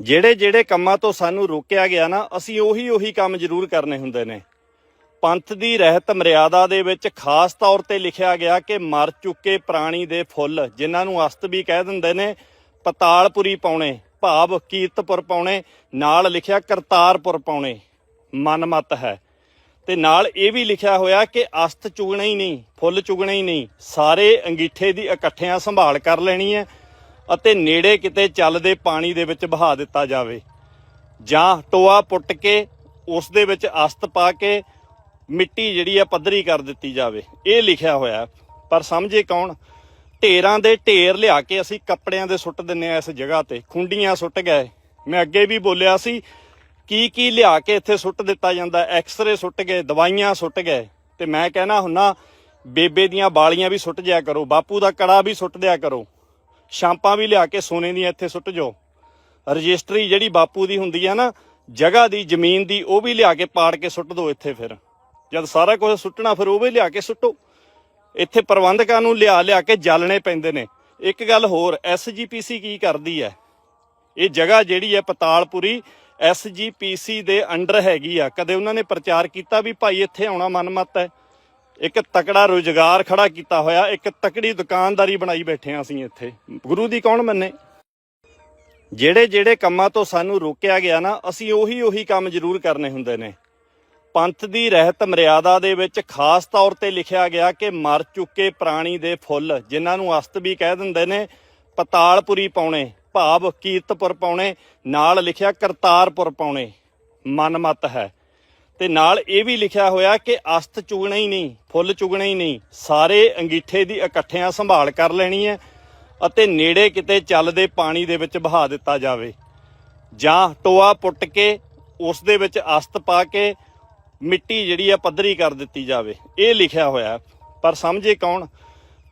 ਜਿਹੜੇ ਜਿਹੜੇ ਕੰਮਾਂ ਤੋਂ ਸਾਨੂੰ ਰੋਕਿਆ ਗਿਆ ਨਾ, ਅਸੀਂ ਉਹੀ ਉਹੀ ਕੰਮ ਜ਼ਰੂਰ ਕਰਨੇ ਹੁੰਦੇ ਨੇ। ਪੰਥ ਦੀ ਰਹਿਤ ਮਰਿਆਦਾ ਦੇ ਵਿੱਚ ਖਾਸ ਤੌਰ ਤੇ ਲਿਖਿਆ ਗਿਆ ਕਿ ਮਰ ਚੁੱਕੇ ਪ੍ਰਾਣੀ ਦੇ ਫੁੱਲ, ਜਿਨ੍ਹਾਂ ਨੂੰ ਅਸਤ ਵੀ ਕਹਿ ਦਿੰਦੇ ਨੇ, ਪਤਾਲਪੁਰੀ ਪਾਉਣੇ, ਭਾਵ ਕੀਰਤਪੁਰ ਪਾਉਣੇ, ਨਾਲ ਲਿਖਿਆ ਕਰਤਾਰਪੁਰ ਪਾਉਣੇ, ਮਨਮਤ ਹੈ। ਤੇ ਨਾਲ ਇਹ ਵੀ ਲਿਖਿਆ ਹੋਇਆ ਕਿ ਅਸਤ ਚੁਗਣਾ ਹੀ ਨਹੀਂ, ਫੁੱਲ ਚੁਗਣਾ ਹੀ ਨਹੀਂ, ਸਾਰੇ ਅੰਗੀਠੇ ਦੀ ਇਕੱਠਿਆਂ ਸੰਭਾਲ ਕਰ ਲੈਣੀ ਹੈ ਅਤੇ ਨੇੜੇ ਕਿਤੇ ਚੱਲਦੇ ਪਾਣੀ ਦੇ ਵਿੱਚ ਬਹਾ ਦਿੱਤਾ ਜਾਵੇ। ਜਾਂ ਟੋਆ ਪੁੱਟ ਕੇ ਉਸ ਦੇ ਵਿੱਚ ਅਸਤ ਪਾ ਕੇ ਮਿੱਟੀ ਜਿਹੜੀ ਆ ਪੱਧਰੀ ਕਰ ਦਿੱਤੀ ਜਾਵੇ। ਇਹ ਲਿਖਿਆ ਹੋਇਆ ਪਰ ਸਮਝੇ ਕੌਣ? ਢੇਰਾਂ ਦੇ ਢੇਰ ਲਿਆ ਕੇ ਅਸੀਂ ਕੱਪੜਿਆਂ ਦੇ ਸੁੱਟ ਦਿੰਨੇ ਆ ਇਸ ਜਗ੍ਹਾ ਤੇ। ਖੁੰਡੀਆਂ ਸੁੱਟ ਗਏ। ਮੈਂ ਅੱਗੇ ਵੀ ਬੋਲਿਆ ਸੀ, ਕੀ ਕੀ ਲਿਆ ਕੇ ਇੱਥੇ ਸੁੱਟ ਦਿੱਤਾ ਜਾਂਦਾ? ਐਕਸ-ਰੇ ਸੁੱਟ ਗਏ, ਦਵਾਈਆਂ ਸੁੱਟ ਗਏ। ਤੇ ਮੈਂ ਕਹਿਣਾ ਹੁੰਨਾ ਬੇਬੇ ਦੀਆਂ ਬਾਲੀਆਂ ਵੀ ਸੁੱਟ ਜਿਆ ਕਰੋ, ਬਾਪੂ ਦਾ ਕੜਾ ਵੀ ਸੁੱਟ ਦਿਆ ਕਰੋ। ਸ਼ਾਂਪਾਂ ਵੀ ਲਿਆ ਕੇ ਸੋਨੇ ਦੀਆਂ ਇੱਥੇ ਸੁੱਟ ਜਾਓ। ਰਜਿਸਟਰੀ ਜਿਹੜੀ ਬਾਪੂ ਦੀ ਹੁੰਦੀ ਹੈ ਨਾ, ਜਗ੍ਹਾ ਦੀ, ਜ਼ਮੀਨ ਦੀ, ਉਹ ਵੀ ਲਿਆ ਕੇ ਪਾੜ ਕੇ ਸੁੱਟ ਦਿਓ ਇੱਥੇ ਫਿਰ। ਜਦ ਸਾਰਾ ਕੁਝ ਸੁੱਟਣਾ, ਫਿਰ ਉਹ ਵੀ ਲਿਆ ਕੇ ਸੁੱਟੋ। ਇੱਥੇ ਪ੍ਰਬੰਧਕਾਂ ਨੂੰ ਲਿਆ ਲਿਆ ਕੇ ਜਾਲਣੇ ਪੈਂਦੇ ਨੇ। ਇੱਕ ਗੱਲ ਹੋਰ ਐਸਜੀਪੀਸੀ ਕੀ ਕਰਦੀ ਹੈ ਇਹ ਜਗ੍ਹਾ ਜਿਹੜੀ ਹੈ ਪਤਾਲਪੁਰੀ ਐਸਜੀਪੀਸੀ ਦੇ ਅੰਡਰ ਹੈਗੀ ਆ। ਕਦੇ ਉਹਨਾਂ ਨੇ ਪ੍ਰਚਾਰ ਕੀਤਾ ਵੀ ਭਾਈ ਇੱਥੇ ਆਉਣਾ ਮਨਮਤ ਹੈ ਇੱਕ ਤਕੜਾ ਰੋਜ਼ਗਾਰ ਖੜਾ ਕੀਤਾ ਹੋਇਆ, ਇੱਕ ਤਕੜੀ ਦੁਕਾਨਦਾਰੀ ਬਣਾਈ ਬੈਠੇ ਹਾਂ ਅਸੀਂ ਇੱਥੇ। ਗੁਰੂ ਦੀ ਕੌਣ ਮੰਨੇ? ਜਿਹੜੇ ਜਿਹੜੇ ਕੰਮਾਂ ਤੋਂ ਸਾਨੂੰ ਰੋਕਿਆ ਗਿਆ ਨਾ, ਅਸੀਂ ਉਹੀ ਉਹੀ ਕੰਮ ਜ਼ਰੂਰ ਕਰਨੇ ਹੁੰਦੇ ਨੇ। ਪੰਥ ਦੀ ਰਹਿਤ ਮਰਿਆਦਾ ਦੇ ਵਿੱਚ ਖਾਸ ਤੌਰ ਤੇ ਲਿਖਿਆ ਗਿਆ ਕਿ ਮਰ ਚੁੱਕੇ ਪ੍ਰਾਣੀ ਦੇ ਫੁੱਲ, ਜਿਨ੍ਹਾਂ ਨੂੰ ਅਸਤ ਵੀ ਕਹਿ ਦਿੰਦੇ ਨੇ, ਪਤਾਲਪੁਰੀ ਪਾਉਣੇ, ਭਾਵ ਕੀਰਤਪੁਰ ਪਾਉਣੇ, ਨਾਲ ਲਿਖਿਆ ਕਰਤਾਰਪੁਰ ਪਾਉਣੇ। ਮਨਮਤ ਹੈ। ਤੇ ਨਾਲ ਇਹ ਵੀ ਲਿਖਿਆ ਹੋਇਆ ਕਿ ਅਸਤ ਚੁਗਣਾ ਹੀ ਨਹੀਂ, ਫੁੱਲ ਚੁਗਣਾ ਹੀ ਨਹੀਂ, ਸਾਰੇ ਅੰਗੀਠੇ ਦੀ ਇਕੱਠਿਆਂ ਸੰਭਾਲ ਕਰ ਲੈਣੀ ਹੈ ਅਤੇ ਨੇੜੇ ਕਿਤੇ ਚੱਲਦੇ ਪਾਣੀ ਦੇ ਵਿੱਚ ਬਹਾ ਦਿੱਤਾ ਜਾਵੇ। ਜਾਂ ਟੋਆ ਪੁੱਟ ਕੇ ਉਸ ਦੇ ਵਿੱਚ ਅਸਤ ਪਾ ਕੇ ਮਿੱਟੀ ਜਿਹੜੀ ਆ ਪੱਧਰੀ ਕਰ ਦਿੱਤੀ ਜਾਵੇ। ਇਹ ਲਿਖਿਆ ਹੋਇਆ ਪਰ ਸਮਝੇ ਕੌਣ?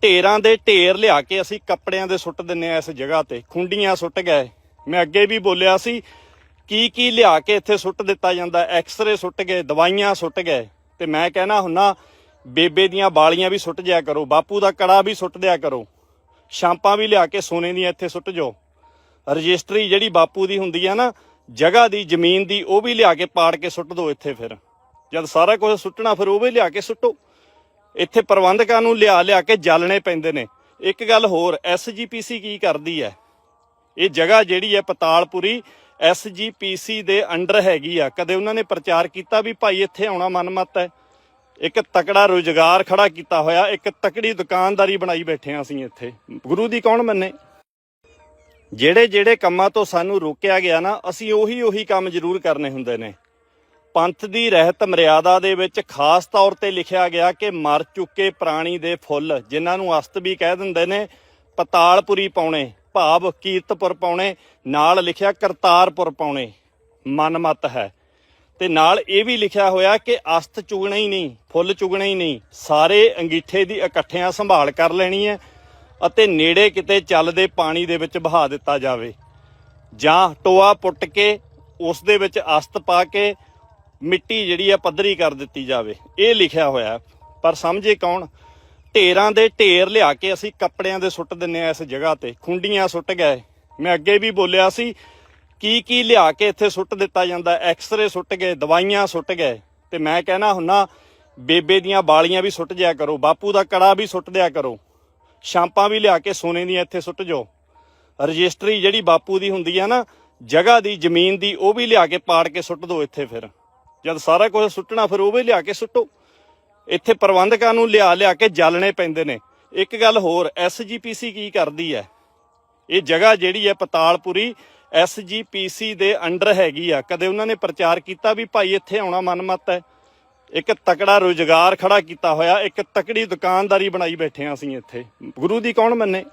ਢੇਰਾਂ ਦੇ ਢੇਰ ਲਿਆ ਕੇ ਅਸੀਂ ਕੱਪੜਿਆਂ ਦੇ ਸੁੱਟ ਦਿੰਨੇ ਆ ਇਸ ਜਗ੍ਹਾ ਤੇ। ਖੁੰਡੀਆਂ ਸੁੱਟ ਗਏ। ਮੈਂ ਅੱਗੇ ਵੀ ਬੋਲਿਆ ਸੀ ਕੀ ਕੀ ਲਿਆ ਕੇ ਇੱਥੇ ਸੁੱਟ ਦਿੱਤਾ ਜਾਂਦਾ? ਐਕਸ-ਰੇ ਸੁੱਟ ਗਏ, ਦਵਾਈਆਂ ਸੁੱਟ ਗਏ। ਤੇ ਮੈਂ ਕਹਿਣਾ ਹੁੰਨਾ, ਬੇਬੇ ਦੀਆਂ ਬਾਲੀਆਂ ਵੀ ਸੁੱਟ ਜਿਆ ਕਰੋ, ਬਾਪੂ ਦਾ ਕੜਾ ਵੀ ਸੁੱਟ ਦਿਆ ਕਰੋ। ਸ਼ਾਂਪਾਂ ਵੀ ਲਿਆ ਕੇ ਸੋਨੇ ਦੀਆਂ ਇੱਥੇ ਸੁੱਟ ਜਾਓ ਰਜਿਸਟਰੀ ਜਿਹੜੀ ਬਾਪੂ ਦੀ ਹੁੰਦੀ ਹੈ ਨਾ, ਜਗ੍ਹਾ ਦੀ, ਜ਼ਮੀਨ ਦੀ, ਉਹ ਵੀ ਲਿਆ ਕੇ ਪਾੜ ਕੇ ਸੁੱਟ ਦਿਓ ਇੱਥੇ ਫਿਰ। ਜਦ ਸਾਰਾ ਕੁਝ ਸੁੱਟਣਾ, ਫਿਰ ਉਹ ਵੀ ਲਿਆ ਕੇ ਸੁੱਟੋ। ਇੱਥੇ ਪ੍ਰਬੰਧਕਾਂ ਨੂੰ ਲਿਆ ਲਿਆ ਕੇ ਜਲਣੇ ਪੈਂਦੇ ਨੇ। ਇੱਕ ਗੱਲ ਹੋਰ ਐਸਜੀਪੀਸੀ ਕੀ ਕਰਦੀ ਹੈ ਇਹ ਜਗ੍ਹਾ ਜਿਹੜੀ ਹੈ ਪਤਾਲਪੁਰੀ ਐਸਜੀਪੀਸੀ ਦੇ ਅੰਡਰ ਹੈਗੀ ਆ। ਕਦੇ ਉਹਨਾਂ ਨੇ ਪ੍ਰਚਾਰ ਕੀਤਾ ਵੀ ਭਾਈ ਇੱਥੇ ਆਉਣਾ ਮਨਮਤ ਹੈ। ਇੱਕ ਤਕੜਾ ਰੋਜ਼ਗਾਰ ਖੜਾ ਕੀਤਾ ਹੋਇਆ, ਇੱਕ ਤਕੜੀ ਦੁਕਾਨਦਾਰੀ ਬਣਾਈ ਬੈਠੇ ਹਾਂ ਅਸੀਂ ਇੱਥੇ। ਗੁਰੂ ਦੀ ਕੌਣ ਮੰਨੇ? ਜਿਹੜੇ ਜਿਹੜੇ ਕੰਮਾਂ ਤੋਂ ਸਾਨੂੰ ਰੋਕਿਆ ਗਿਆ ਨਾ, ਅਸੀਂ ਉਹੀ ਉਹੀ ਕੰਮ ਜ਼ਰੂਰ ਕਰਨੇ ਹੁੰਦੇ ਨੇ। ਪੰਥ ਦੀ ਰਹਿਤ ਮਰਿਆਦਾ ਦੇ ਵਿੱਚ ਖਾਸ ਤੌਰ ਤੇ ਲਿਖਿਆ ਗਿਆ ਕਿ ਮਰ ਚੁੱਕੇ ਪ੍ਰਾਣੀ ਦੇ ਫੁੱਲ, ਜਿਨ੍ਹਾਂ ਨੂੰ ਅਸਤ ਵੀ ਕਹਿ ਦਿੰਦੇ ਨੇ, ਪਤਾਲਪੁਰੀ ਪਾਉਣੇ। ਭਾਵ ਕੀਰਤਪੁਰ ਪਾਉਣੇ, ਨਾਲ ਲਿਖਿਆ ਕਰਤਾਰਪੁਰ ਪਾਉਣੇ। ਮਨਮਤ ਹੈ। ਤੇ ਨਾਲ ਇਹ ਵੀ ਲਿਖਿਆ ਹੋਇਆ ਕਿ ਅਸਤ ਚੁਗਣਾ ਹੀ ਨਹੀਂ, ਫੁੱਲ ਚੁਗਣਾ ਹੀ ਨਹੀਂ। ਸਾਰੇ ਅੰਗੀਠੇ ਦੀ ਇਕੱਠਿਆਂ ਸੰਭਾਲ ਕਰ ਲੈਣੀ ਹੈ ਅਤੇ ਨੇੜੇ ਕਿਤੇ ਚੱਲਦੇ ਪਾਣੀ ਦੇ ਵਿੱਚ ਬਹਾ ਦਿੱਤਾ ਜਾਵੇ। ਜਾਂ ਟੋਆ ਪੁੱਟ ਕੇ ਉਸ ਦੇ ਵਿੱਚ ਅਸਤ ਪਾ ਕੇ ਮਿੱਟੀ ਜਿਹੜੀ ਆ ਪੱਧਰੀ ਕਰ ਦਿੱਤੀ ਜਾਵੇ। ਇਹ ਲਿਖਿਆ ਹੋਇਆ ਪਰ ਸਮਝੇ ਕੌਣ? ਢੇਰਾਂ ਦੇ ਢੇਰ ਲਿਆ ਕੇ ਅਸੀਂ ਕੱਪੜਿਆਂ ਦੇ ਸੁੱਟ ਦਿੰਨੇ ਆ ਇਸ ਜਗ੍ਹਾ ਤੇ। ਖੁੰਡੀਆਂ ਸੁੱਟ ਗਏ। ਮੈਂ ਅੱਗੇ ਵੀ ਬੋਲਿਆ ਸੀ, ਕੀ ਕੀ ਲਿਆ ਕੇ ਇੱਥੇ ਸੁੱਟ ਦਿੱਤਾ ਜਾਂਦਾ? ਐਕਸ-ਰੇ ਸੁੱਟ ਗਏ, ਦਵਾਈਆਂ ਸੁੱਟ ਗਏ। ਤੇ ਮੈਂ ਕਹਿਣਾ ਹੁੰਨਾ, ਬੇਬੇ ਦੀਆਂ ਬਾਲੀਆਂ ਵੀ ਸੁੱਟ ਜਿਆ ਕਰੋ, ਬਾਪੂ ਦਾ ਕੜਾ ਵੀ ਸੁੱਟ ਦਿਆ ਕਰੋ। ਸ਼ਾਂਪਾਂ ਵੀ ਲਿਆ ਕੇ ਸੋਨੇ ਦੀਆਂ ਇੱਥੇ ਸੁੱਟ ਜਾਓ। ਰਜਿਸਟਰੀ ਜਿਹੜੀ ਬਾਪੂ ਦੀ ਹੁੰਦੀ ਹੈ ਨਾ, ਜਗ੍ਹਾ ਦੀ, ਜ਼ਮੀਨ ਦੀ, ਉਹ ਵੀ ਲਿਆ ਕੇ ਪਾੜ ਕੇ ਸੁੱਟ ਦਿਓ ਇੱਥੇ ਫਿਰ। ਜਦ ਸਾਰਾ ਕੁਝ ਸੁੱਟਣਾ, ਫਿਰ ਉਹ ਵੀ ਲਿਆ ਕੇ ਸੁੱਟੋ। ਇੱਥੇ ਪ੍ਰਬੰਧਕਾਂ ਨੂੰ ਲਿਆ ਲਿਆ ਕੇ ਜਾਲਣੇ ਪੈਂਦੇ ਨੇ। ਇੱਕ ਗੱਲ ਹੋਰ ਐਸਜੀਪੀਸੀ ਕੀ ਕਰਦੀ ਹੈ? ਇਹ ਜਗ੍ਹਾ ਜਿਹੜੀ ਹੈ ਪਤਾਲਪੁਰੀ ਐਸਜੀਪੀਸੀ ਦੇ ਅੰਡਰ ਹੈਗੀ ਆ। ਕਦੇ ਉਹਨਾਂ ਨੇ ਪ੍ਰਚਾਰ ਕੀਤਾ ਵੀ ਭਾਈ ਇੱਥੇ ਆਉਣਾ ਮਨਮਤ ਹੈ? ਇੱਕ ਤਕੜਾ ਰੋਜ਼ਗਾਰ ਖੜਾ ਕੀਤਾ ਹੋਇਆ, ਇੱਕ ਤਕੜੀ ਦੁਕਾਨਦਾਰੀ ਬਣਾਈ ਬੈਠੇ ਹਾਂ ਅਸੀਂ ਇੱਥੇ। ਗੁਰੂ ਦੀ ਕੌਣ ਮੰਨੇ?